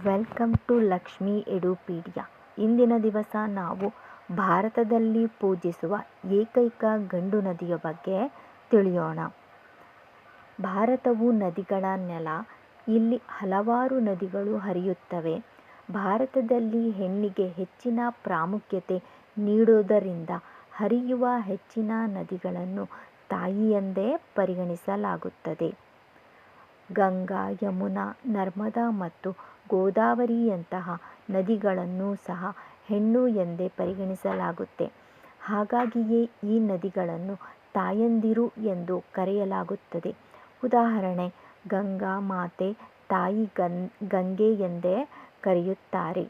Welcome to Lakshmi ಎಡುಪೀಡಿಯಾ. ಇಂದಿನ ದಿವಸ ನಾವು ಭಾರತದಲ್ಲಿ ಪೂಜಿಸುವ ಏಕೈಕ ಗಂಡು ನದಿಯ ಬಗ್ಗೆ ತಿಳಿಯೋಣ. ಭಾರತವು ನದಿಗಳ ನೆಲ, ಇಲ್ಲಿ ಹಲವಾರು ನದಿಗಳು ಹರಿಯುತ್ತವೆ. ಭಾರತದಲ್ಲಿ ಹೆಣ್ಣಿಗೆ ಹೆಚ್ಚಿನ ಪ್ರಾಮುಖ್ಯತೆ ನೀಡುವುದರಿಂದ ಹರಿಯುವ ಹೆಚ್ಚಿನ ನದಿಗಳನ್ನು ತಾಯಿಯೆಂದೇ ಪರಿಗಣಿಸಲಾಗುತ್ತದೆ. ಗಂಗಾ, ಯಮುನಾ, ನರ್ಮದಾ ಮತ್ತು ಗೋದಾವರಿಯಂತಹ ನದಿಗಳನ್ನು ಸಹ ಹೆಣ್ಣು ಎಂದೇ ಪರಿಗಣಿಸಲಾಗುತ್ತೆ. ಹಾಗಾಗಿಯೇ ಈ ನದಿಗಳನ್ನು ತಾಯಂದಿರು ಎಂದು ಕರೆಯಲಾಗುತ್ತದೆ. ಉದಾಹರಣೆ, ಗಂಗಾ ಮಾತೆ ತಾಯಿ ಗನ್, ಗಂಗೆ ಎಂದೇ ಕರೆಯುತ್ತಾರೆ.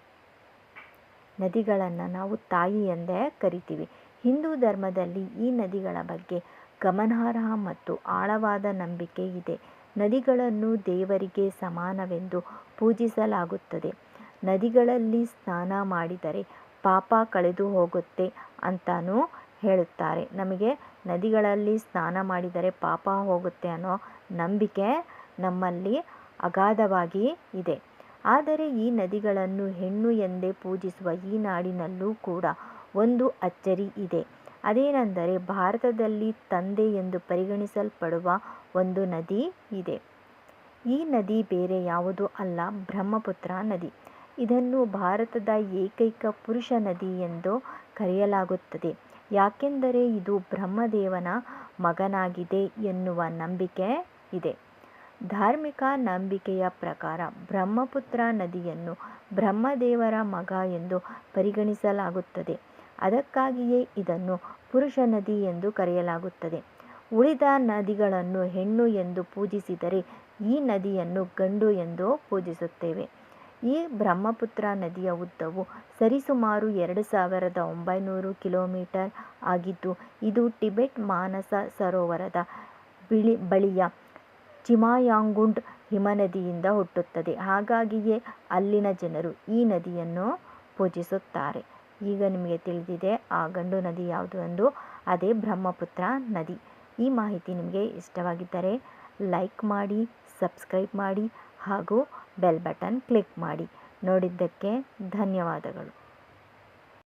ನದಿಗಳನ್ನು ನಾವು ತಾಯಿ ಎಂದೇ ಕರಿತೀವಿ. ಹಿಂದೂ ಧರ್ಮದಲ್ಲಿ ಈ ನದಿಗಳ ಬಗ್ಗೆ ಗಮನಾರ್ಹ ಮತ್ತು ಆಳವಾದ ನಂಬಿಕೆ ಇದೆ. ನದಿಗಳನ್ನು ದೇವರಿಗೆ ಸಮಾನವೆಂದು ಪೂಜಿಸಲಾಗುತ್ತದೆ. ನದಿಗಳಲ್ಲಿ ಸ್ನಾನ ಮಾಡಿದರೆ ಪಾಪ ಕಳೆದು ಹೋಗುತ್ತೆ ಅಂತಲೂ ಹೇಳುತ್ತಾರೆ. ನಮಗೆ ನದಿಗಳಲ್ಲಿ ಸ್ನಾನ ಮಾಡಿದರೆ ಪಾಪ ಹೋಗುತ್ತೆ ಅನ್ನೋ ನಂಬಿಕೆ ನಮ್ಮಲ್ಲಿ ಅಗಾಧವಾಗಿ ಇದೆ. ಆದರೆ ಈ ನದಿಗಳನ್ನು ಹೆಣ್ಣು ಎಂದೇ ಪೂಜಿಸುವ ಈ ನಾಡಿನಲ್ಲೂ ಕೂಡ ಒಂದು ಅಚ್ಚರಿ ಇದೆ. ಅದೇನೆಂದರೆ ಭಾರತದಲ್ಲಿ ತಂದೆ ಎಂದು ಪರಿಗಣಿಸಲ್ಪಡುವ ಒಂದು ನದಿ ಇದೆ. ಈ ನದಿ ಬೇರೆ ಯಾವುದೂ ಅಲ್ಲ, ಬ್ರಹ್ಮಪುತ್ರ ನದಿ. ಇದನ್ನು ಭಾರತದ ಏಕೈಕ ಪುರುಷ ನದಿ ಎಂದು ಕರೆಯಲಾಗುತ್ತದೆ. ಯಾಕೆಂದರೆ ಇದು ಬ್ರಹ್ಮದೇವನ ಮಗನಾಗಿದೆ ಎನ್ನುವ ನಂಬಿಕೆ ಇದೆ. ಧಾರ್ಮಿಕ ನಂಬಿಕೆಯ ಪ್ರಕಾರ ಬ್ರಹ್ಮಪುತ್ರ ನದಿಯನ್ನು ಬ್ರಹ್ಮದೇವರ ಮಗ ಎಂದು ಪರಿಗಣಿಸಲಾಗುತ್ತದೆ. ಅದಕ್ಕಾಗಿಯೇ ಇದನ್ನು ಪುರುಷ ನದಿ ಎಂದು ಕರೆಯಲಾಗುತ್ತದೆ. ಉಳಿದ ನದಿಗಳನ್ನು ಹೆಣ್ಣು ಎಂದು ಪೂಜಿಸಿದರೆ ಈ ನದಿಯನ್ನು ಗಂಡು ಎಂದು ಪೂಜಿಸುತ್ತೇವೆ. ಈ ಬ್ರಹ್ಮಪುತ್ರ ನದಿಯ ಉದ್ದವು ಸರಿಸುಮಾರು ಎರಡು ಸಾವಿರದ ಒಂಬೈನೂರು ಕಿಲೋಮೀಟರ್ ಆಗಿದ್ದು, ಇದು ಟಿಬೆಟ್ ಮಾನಸ ಸರೋವರದ ಬಿಳಿ ಬಳಿಯ ಚಿಮಾಯಾಂಗುಂಡ್ ಹಿಮನದಿಯಿಂದ ಹುಟ್ಟುತ್ತದೆ. ಹಾಗಾಗಿಯೇ ಅಲ್ಲಿನ ಜನರು ಈ ನದಿಯನ್ನು ಪೂಜಿಸುತ್ತಾರೆ. ಈಗ ನಿಮಗೆ ತಿಳಿದಿದೆ, ಆ ಗಂಡು ನದಿ ಯಾವುದು ಎಂದು. ಅದೇ ಬ್ರಹ್ಮಪುತ್ರ ನದಿ. ಈ ಮಾಹಿತಿ ನಿಮಗೆ ಇಷ್ಟವಾಗಿದ್ದರೆ ಲೈಕ್ ಮಾಡಿ, ಸಬ್ಸ್ಕ್ರೈಬ್ ಮಾಡಿ ಹಾಗೂ ಬೆಲ್ ಬಟನ್ ಕ್ಲಿಕ್ ಮಾಡಿ. ನೋಡಿದ್ದಕ್ಕೆ ಧನ್ಯವಾದಗಳು.